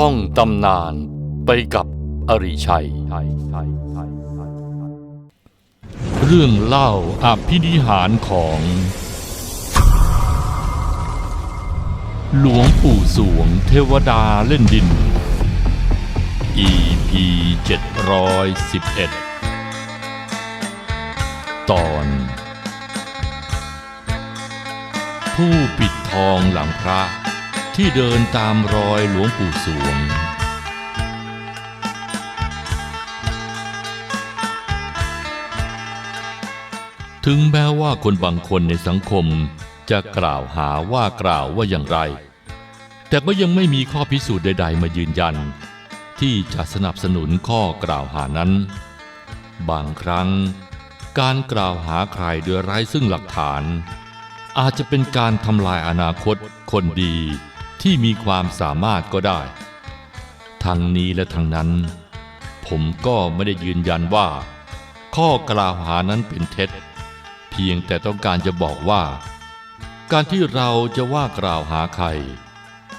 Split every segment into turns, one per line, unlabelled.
ท่องตำนานไปกับอริชัย เรื่องเล่าอภินิหารของ หลวงปู่สวงเทวดาเล่นดิน EP 711 ตอน ผู้ปิดทองหลังพระ ที่เดินตามรอยหลวงปู่สวง ถึงแม้ว่าคนบางคนในสังคมจะกล่าวหาว่ากล่าวว่าอย่างไร แต่ก็ยังไม่มีข้อพิสูจน์ใด ๆ มายืนยัน ที่จะสนับสนุนข้อกล่าวหานั้น บางครั้ง การกล่าวหาใครโดยไร้ซึ่งหลักฐานอาจจะเป็นการทำลายอนาคตคนดี ที่มีความสามารถก็ได้ ทั้งนี้และทั้งนั้น ผมก็ไม่ได้ยืนยันว่า ข้อกล่าวหานั้นเป็นเท็จ เพียงแต่ต้องการจะบอกว่า การที่เราจะว่ากล่าวหาใคร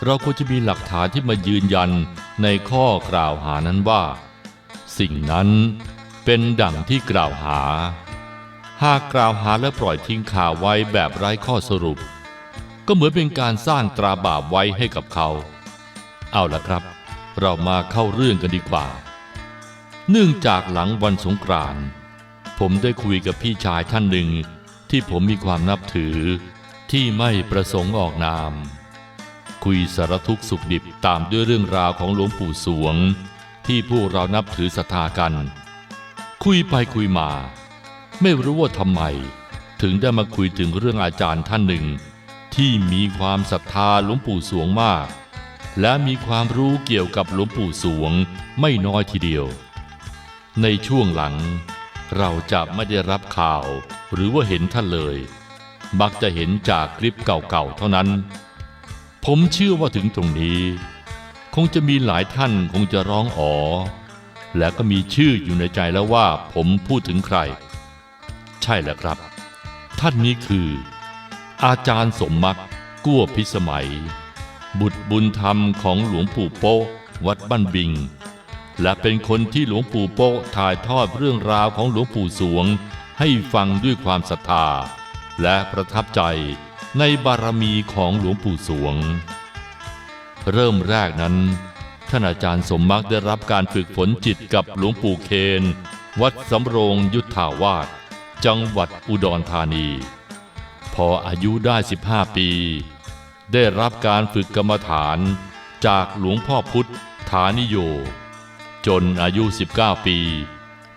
เราควรจะมีหลักฐานที่มายืนยันในข้อกล่าวหานั้นว่า สิ่งนั้นเป็นดั่งที่กล่าวหา หากกล่าวหาและปล่อยทิ้งข่าวไว้แบบไร้ข้อสรุป ก็เหมือนเป็นการสร้างตราบาปไว้ให้กับเขา เอาละครับ เรามาเข้าเรื่องกันดีกว่า เนื่องจากหลังวันสงกรานต์ผมได้คุยกับพี่ชายท่านหนึ่งที่ผมมีความนับถือ ที่ไม่ประสงค์ออกนาม คุยสารทุกสุขดิบตามด้วยเรื่องราวของหลวงปู่สวง ที่พวกเรานับถือศรัทธากัน คุยไปคุยมา ไม่รู้ว่าทำไม ถึงได้มาคุยถึงเรื่องอาจารย์ท่านหนึ่ง ที่มีความศรัทธาหลวงปู่สวงมาก และมีความรู้เกี่ยวกับหลวงปู่สวงไม่น้อยทีเดียว ในช่วงหลัง เราจะไม่ได้รับข่าว หรือว่าเห็นท่านเลยมักจะเห็นจากคลิปเก่าๆเท่านั้น ผมเชื่อว่าถึงตรงนี้ คงจะมีหลายท่านคงจะร้องอ๋อ และก็มีชื่ออยู่ในใจแล้วว่าผมพูดถึงใคร ใช่แล้วครับ ท่านนี้คือ อาจารย์สมมักกั้วพิสมัย บุตรบุญธรรมของหลวงปู่โป๊วัดบ้านบิง และเป็นคนที่หลวงปู่โป๊ถ่ายทอดเรื่องราวของหลวงปู่สวง ให้ฟังด้วยความศรัทธา และประทับใจในบารมีของหลวงปู่สวง เริ่มแรกนั้น ท่านอาจารย์สมมักได้รับการฝึกฝนจิตกับหลวงปู่เคน วัดสำโรงยุทธาวาสจังหวัดอุดรธานี พออายุได้ 15 ปี ได้รับการฝึกกรรมฐานจากหลวงพ่อพุทธฐานิโย จนอายุ 19 ปี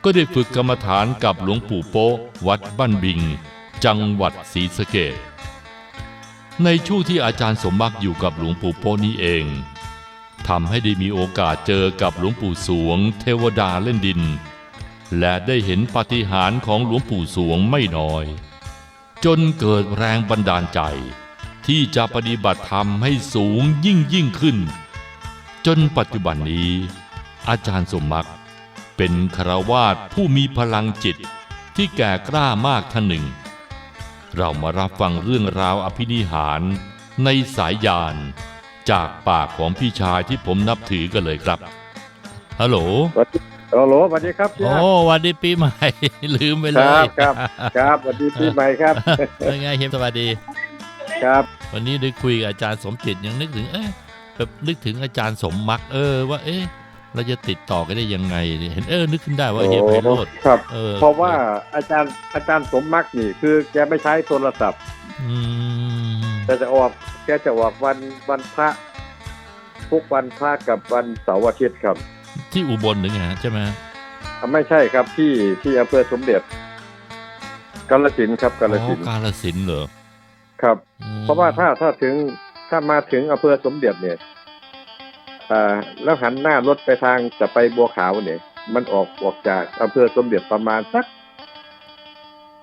ก็ได้ฝึกกรรมฐานกับหลวงปู่โป๊วัดบ้านบิง จังหวัดศรีสะเกษในช่วงที่อาจารย์สมมักอยู่กับหลวงปู่โป๊นี้เองทำให้ได้มีโอกาสเจอกับหลวงปู่สวง เทวดาเล่นดิน และได้เห็นปฏิหารของหลวงปู่สวงไม่น้อย จนเกิดแรงบันดาลใจ ที่จะปฏิบัติธรรมให้สูงยิ่งยิ่งขึ้น จนปัจจุบันนี้ อาจารย์สมมักเป็นคารวาสผู้มีพลังจิตที่แก่กล้ามากท่านหนึ่ง เรามารับฟังเรื่องราวอภินิหารในสายยานจากปากของพี่ชายที่ผมนับถือกันเลยครับฮัลโหล
โอ้โหสวัสดีครับ
โอ้หวันดีปีใหม่ ลืมไป
ค
เล
รั
ย
บครับครับสวัสดีปีใหม่ครับ
เป็นไงเฮมสวัสดี
ครับ
วันนี้ได้คุยกับอาจารย์สมจิตยังนึกถึงเอ๊ะแบบนึกถึงอาจารย์สมมักเออว่าเอ๊ะเราจะติดต่อกันได้ยังไงเห็นเออนึกขึ้นได้ว่าเฮียไพโรธ
ครับ
เออ
เพราะว่าอาจารย์อาจารย์สมมักนี่ คือแกไม่ใช้โทรศัพท์
อืม
แต่จะออกแกจะออกวันวันพระทุกวันพระกับวันเสาร์อาทิตย์ครับ
ที่อุบลหรือไงฮะใช่ไหมฮะ
อะไม่ใช่ครับที่ที่อำเภอสมเด็จกาลสินธุ์ครับกาล
อ๋
สิ
อน
ธุ์
กาลสินธุ์เหรอ
ครับ
อืม
เพราะว่าถ้าถ้าถึงถ้ามาถึงอำเภอสมเด็จเนี่ยอ่าแล้วหันหน้ารถไปทางจะไปบัวขาวเนี่ยมันออกออกจากอำเภอสมเด็จประมาณสัก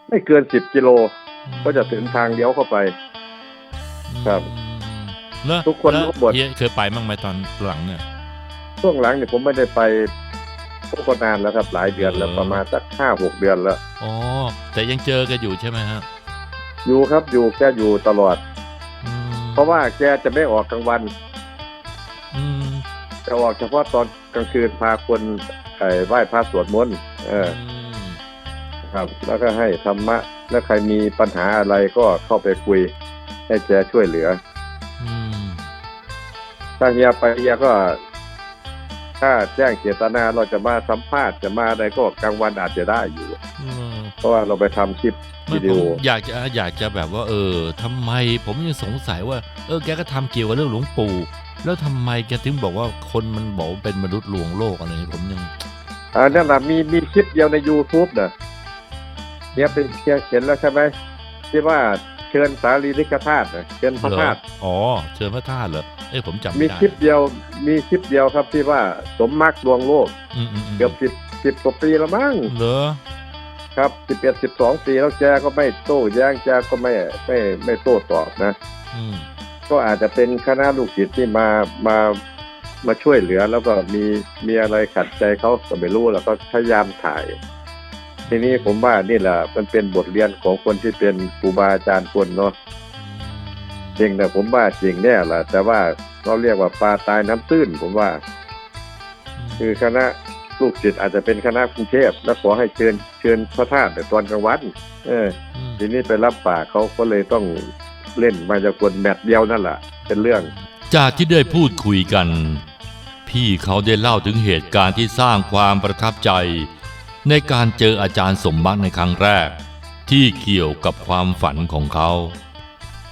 ไม่เกินสิบกิโล ก็จะถึงทางเลี้ยวเข้าไป ครับ
แล้ว
ทุกคน
แล้ว
รู้หมด
เฮียเคยไปบ้างไหมตอนหลังเนี่ย
ช่วงหลังเนี่ยผมไม่ได้ไปก็นานแล้วครับหลายเดือนแล้ว
เออ
ประมาณสักห้าหกเดือนแล้ว
อ๋อแต่ยังเจอกันอยู่ใช่ไหมฮะ
อยู่ครับอยู่แกอยู่ตลอด
อืม
เพราะว่าแกจะไม่ออกกลางวัน
อืม
จะออกเฉพาะตอนกลางคืนพาคนไอ้ไหว้พระสวดมนต์เออ
ม
ครับแล้วก็ให้ธรรมะ แล้วใครมีปัญหาอะไรก็เข้าไปคุย ให้แกช่วยเหลือ
อืม
ถ้าเฮียไปเฮียก็ ถ้าแจ้งเจตนาเราจะมาสัมภาษณ์จะมาอะไรก็กลางวันอาจจะได้อยู่
อืม
เพราะว่าเราไปทำคลิป
ไม่
วิดี
ผ
โอ
มอยากจะอยากจะแบบว่า เออทำไมผมยังสงสัยว่า เออแกก็ทำเกี่ยวกับเรื่องหลวงปู่ แล้วทำไมแกถึงบอกว่าคนมันบอกว่าเป็นมนุษย์ลวงโลกอะไรนี่ผมยัง
อ่านั่นแหละมีมีคลิปเดียวใน YouTube นะเฮียเป็นเฮียเขียนแล้วใช่ไหมที่ว่าเชิญสารีริกธาตุนะเชิญพระธาตุ
เหออ๋อ เชิญพระธาตุเหรอเอ้ยผมจำ
มี
ไม่ได้
คลิปเดียวมีคลิปเดียวครับที่ว่าสมมักลวงโลก
อืมอืมอืม
เกือบสิบสิบกว่าปีแล้วมั้ง
เหรอ
ครับสิบเอ็ดสิบสองปีแล้วแกก็ไม่โต้แย้งแกก็ไม่ไม่ไม่โต้ตอบนะ
อืม
ก็อาจจะเป็นคณะลูกศิษย์ที่มามามาช่วยเหลือแล้วก็มีมีอะไรขัดใจเขาก็ไม่รู้แล้วก็พยายามถ่าย ทีนี้ผมว่านี่แหละมันเป็นบทเรียนของคนที่เป็นครูบาอาจารย์คนเนาะ จริงนะผมว่าจริงแน่ละแต่ว่าเราเรียกว่าปลาตายน้ำตื้นผมว่า คือคณะลูกศิษย์อาจจะเป็นคณะกรุงเทพแล้วขอให้เชิญเชิญพระธาตุในตอนกลางวันเออ
ม
ทีนี้ไปรับปากเขาก็เลยต้องเล่นมายากลแมตช์เดียวนั่นแหละเป็นเรื่อง
จากที่ได้พูดคุยกัน พี่เขาได้เล่าถึงเหตุการณ์ที่สร้างความประทับใจ ในการเจออาจารย์สมบัติในครั้งแรก ที่เกี่ยวกับความฝันของเขา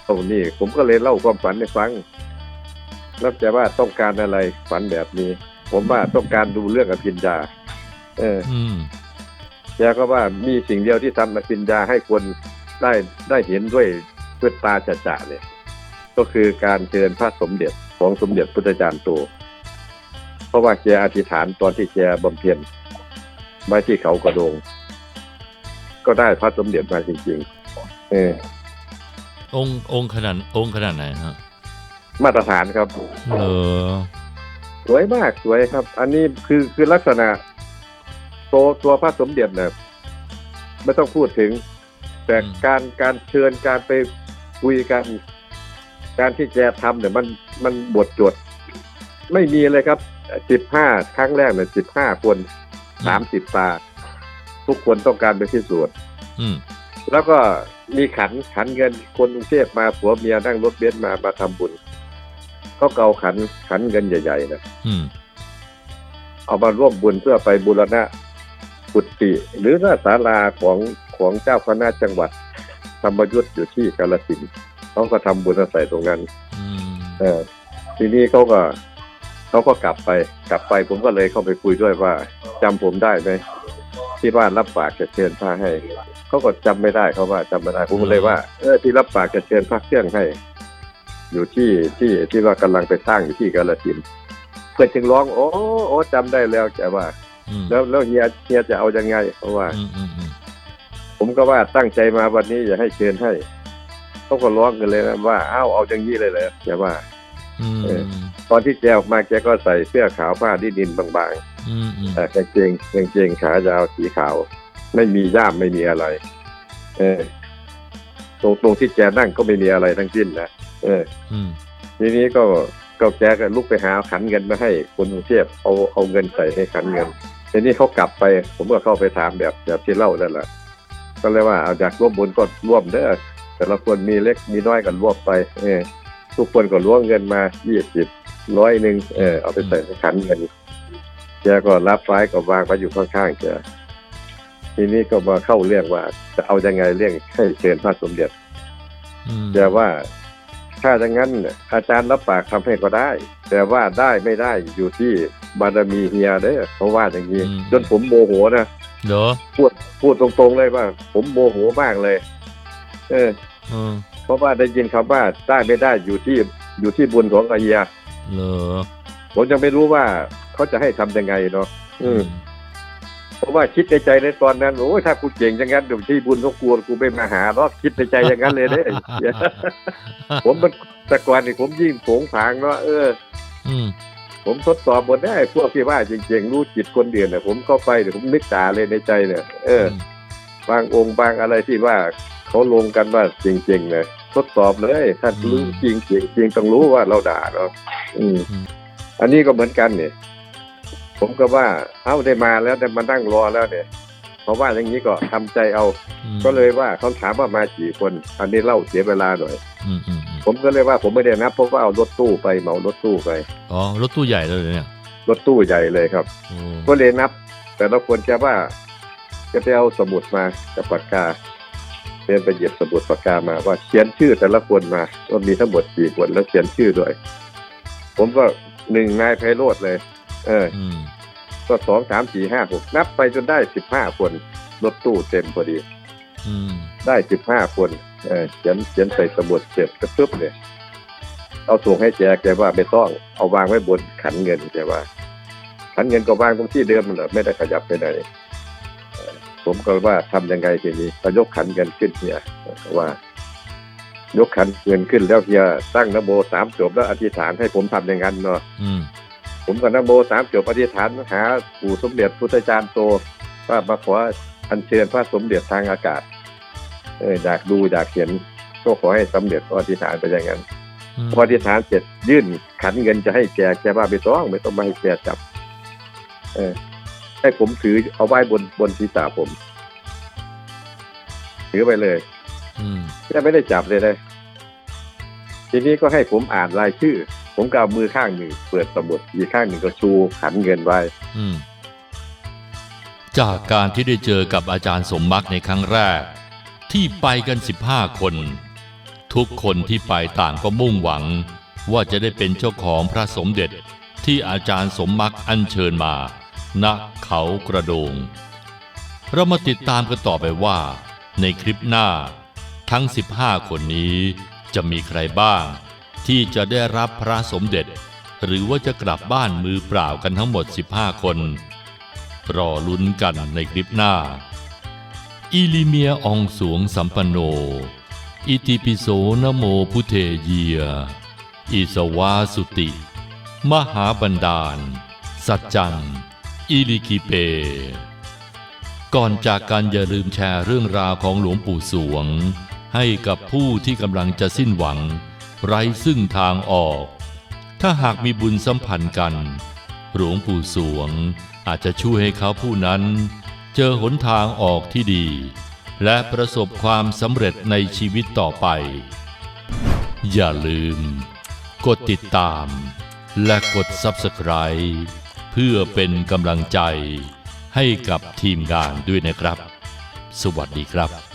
ตรงนี้ผมก็เลยเล่าความฝันให้ฟังแล้วแต่ว่าต้องการอะไรฝันแบบนี้ ผมว่าต้องการดูเรื่องอภิญญา เออ
อืม
แกก็ว่ามีสิ่งเดียวที่ทำอภิญญาให้คนได้ได้เห็นด้วยด้วยตาจะๆเนี่ย ก็คือการเชิญพระสมเด็จของสมเด็จพุทธจารย์โตเพราะว่าแกอธิษฐานตอนที่แกบำเพ็ญไว้ที่เขากระโดง ก็ได้พระสมเด็จมาจริงๆ เออ
องค์องค์ขนาดองค์ขนาดไหนฮะ
มาตรฐานครับ
เหรอ
สวยมากสวยครับ อันนี้คือคือลักษณะตัวตัวพระสมเด็จเนี่ยไม่ต้องพูดถึง แต่การการเชิญการไปคุยกัน การที่แกทำเนี่ยมันมันบทจด ไม่มีเลยครับสิบห้าครั้งแรกเนี่ยสิบห้าคนสามสิบตา ทุกคนต้องการไปพิสูจน์
อืม
แล้วก็ มีขันขันเงินคนกรุงเทพมาผัวเมียนั่งรถเบนซ์มามาทำบุญเขาเกาขันขันเงินใหญ่ๆนะ
อืม
เอามาร่วมบุญเพื่อไปบูรณะกุฏิหรือหน้าศาลาของของเจ้าคณะจังหวัด ธรรมยุทธ์อยู่ที่กาลสินธุ์เขาก็ทำบุญใส่ตรงนั้น
อืม
เออทีนี้เขาก็เขาก็กลับไป กลับไปผมก็เลยเข้าไปคุยด้วยว่าจำผมได้ไหม ที่บ้านรับปากจะเชิญพระให้ เขาก็จำไม่ได้เขาว่าจำไม่ได้ผมก็เลยว่าเออที่รับปากจะเชิญพระเครื่องให้ อยู่ที่ที่ที่ว่ากำลังไปสร้างอยู่ที่กาลสินธุ์เพื่อนจึงร้องโอ้โอ้จำได้แล้วแกว่า
อืม
แล้วแล้วเฮียเฮียจะเอายังไง เพราะว่า
อืมอืมอืม
ผมก็ว่าตั้งใจมาวันนี้อย่าให้เชิญให้เขาก็ร้องกันเลยนะว่าอ้าวเอาอย่างนี้เลยเลยอย่าว่า
อืม
เออตอนที่แกออกมาแกก็ใส่เสื้อขาวผ้าดินดินบาง
อืมอืม
ๆแต่ กางเกงกางเกงขายาวสีขาว ไม่มีย่ามไม่มีอะไร เออ ตรงตรงที่แกนั่งก็ไม่มีอะไรทั้งสิ้นนะเออ
อืม
ทีนี้ก็ก็แกก็ลุกไปหาขันเงินมาให้คนกรุงเทพเอาเอาเงินใส่ในขันเงินทีนี้เขากลับไป ผมก็เข้าไปถามแบบแบบที่เล่านั่นแหละก็เลยว่าเอาอยากร่วมบุญก็ร่วมเด้อแต่ละคนมีเล็กมีน้อยกันร่วมไป เออทุกคนก็ร่วมเงินมายี่สิบร้อยหนึ่งเออเอาไปใส่ในขันเงิน แกก็รับไว้ก็วางไว้อยู่ข้างๆแกทีนี้ก็มาเข้าเรื่องว่า จะเอายังไงเรื่องให้เชิญพระสมเด็จ
อืม
แต่ว่าถ้าอย่างนั้นอาจารย์รับปากทำให้ก็ได้ แต่ว่าได้ไม่ได้อยู่ที่บารมีเฮียเด้อเขาว่าอย่างนี้จนผมโมโหนะ
เหรอ
พูดพูดตรงๆเลยว่า ผมโมโหมากเลย เออ
เออ
เพราะว่าได้ยินคำว่าได้ไม่ได้อยู่ที่อยู่ที่บุญของอาเฮีย
เหรอ
ผมยังไม่รู้ว่าเขาจะให้ทำยังไงเนาะอืมเพราะว่าคิดในใจในตอนนั้นโอ้ยถ้ากูเก่งอย่างนั้นเดี๋ยวที่บุญเขากลัวกูไม่มาหาเนาะคิดในใจอย่างนั้นเลยเด้อผมมันแต่ก่อนนี่ผมยิ่งโผงผางเนาะเออ
อืม
ผมทดสอบหมดได้พวกที่ว่าจริงๆรู้จิตคนเดียนเนี่ยผมเข้าไปเนี่ยผมนึกตาเลยในใจเนี่ยเออ บางองค์บางอะไรที่ว่าเขาลงกันว่าจริงๆเนี่ยทดสอบเลยถ้ารู้จริงจริงจริงต้องรู้ว่าเราด่าเนาะอืมอั นนี้ก็เหมือนกันเนี่ยผมก็ว่าเอ้าได้มาแล้วได้มานั่งรอแล้วเนี่ยเพราะว่าอย่างนี้ก็ทำใจเอา
อืม
ก็เลยว่าเขาถามว่ามากี่คน อันนี้เล่าเสียเวลาหน่อย
อืมอืมอืม
ผมก็เลยว่าผมไม่ได้นับเพราะว่าเอารถตู้ไปเหมารถตู้ไป
อ๋อรถตู้ใหญ่เลยเนี่ย
รถตู้ใหญ่เลยครับ
โอ้
ก็เลยนับ แต่ละคนจะว่าจะไปเอาสมุดมากับปากกาเรียนไปหยิบสมุดปากกามาว่าเขียนชื่อแต่ละคนมาว่ามีทั้งหมดกี่คนแล้วเขียนชื่อด้วย ผมก็ หนึ่งนายไพโรธเลย เออ
อืม
ก็สองสามสี่ห้าหกนับไปจนได้สิบห้าคนรถตู้เต็มพอดี
อืม
ได้สิบห้าคนเออเขียนเขียนใส่สมุดเสร็จก็ปึ๊บเนี่ยเอาส่งให้แกแกว่าไม่ต้องเอาวางไว้บนขันเงินแกว่า ขันเงินก็วางตรงที่เดิมมันแหละไม่ได้ขยับไปไหนเอ่อผมก็ว่าทำยังไงทีนี้ก็ยกขันเงินขึ้นเนี่ยก็ว่า ยกขันเงินขึ้นแล้วเฮียตั้งนะโมสามจบแล้วอธิษฐานให้ผมทำอย่างนั้นเนาะ
อืม
ผมกับนะโมสามจบอธิษฐานหาปู่สมเด็จพุทธจารย์โตว่ามาขออัญเชิญพระสมเด็จทางอากาศ เอออยากดูอยากเห็นก็ขอให้สำเร็จก็อธิษฐานไปอย่างนั้น
อืม
พออธิษฐานเสร็จยื่นขันเงินจะให้แกแกว่าไม่ต้องไม่ต้องมาให้แกจับ เออให้ผมถือเอาไว้บนบนศีรษะผมถือไปเลย
อืม
แกไม่ได้จับเลยเลยทีนี้ก็ให้ผมอ่านรายชื่อ ผมก็เอามือข้างหนึ่งเปิดสมุดอีกข้างหนึ่งก็ชูขันเงินไว้
อืจากการที่ได้เจอกับอาจารย์สมมักในครั้งแรก ที่ไปกัน 15 คน ทุกคนที่ไปต่างก็มุ่งหวัง ว่าจะได้เป็นเจ้าของพระสมเด็จที่อาจารย์สมมักอัญเชิญมา ณเขากระโดง เรามาติดตามกันต่อไปว่า ในคลิปหน้า ทั้ง 15 คนนี้จะมีใครบ้าง ที่จะได้รับพระสมเด็จ หรือว่าจะกลับบ้านมือเปล่ากันทั้งหมด 15 คน รอลุ้นกันในคลิปหน้า อิลิเมียอองสวงสัมปันโน อิติปิโสนโมพุเทเยีย อิสวาสุติ มหาบันดาล สัจจัง อิลิกิเปก่อนจากกันอย่าลืมแชร์เรื่องราวของหลวงปู่สวง ให้กับผู้ที่กำลังจะสิ้นหวัง ไร้ซึ่งทางออก ถ้าหากมีบุญสัมพันธ์กัน หลวงปู่สวงอาจจะช่วยให้เขาผู้นั้น เจอหนทางออกที่ดี และประสบความสำเร็จในชีวิตต่อไป อย่าลืม กดติดตาม และกด Subscribe เพื่อเป็นกำลังใจให้กับทีมงานด้วยนะครับ สวัสดีครับ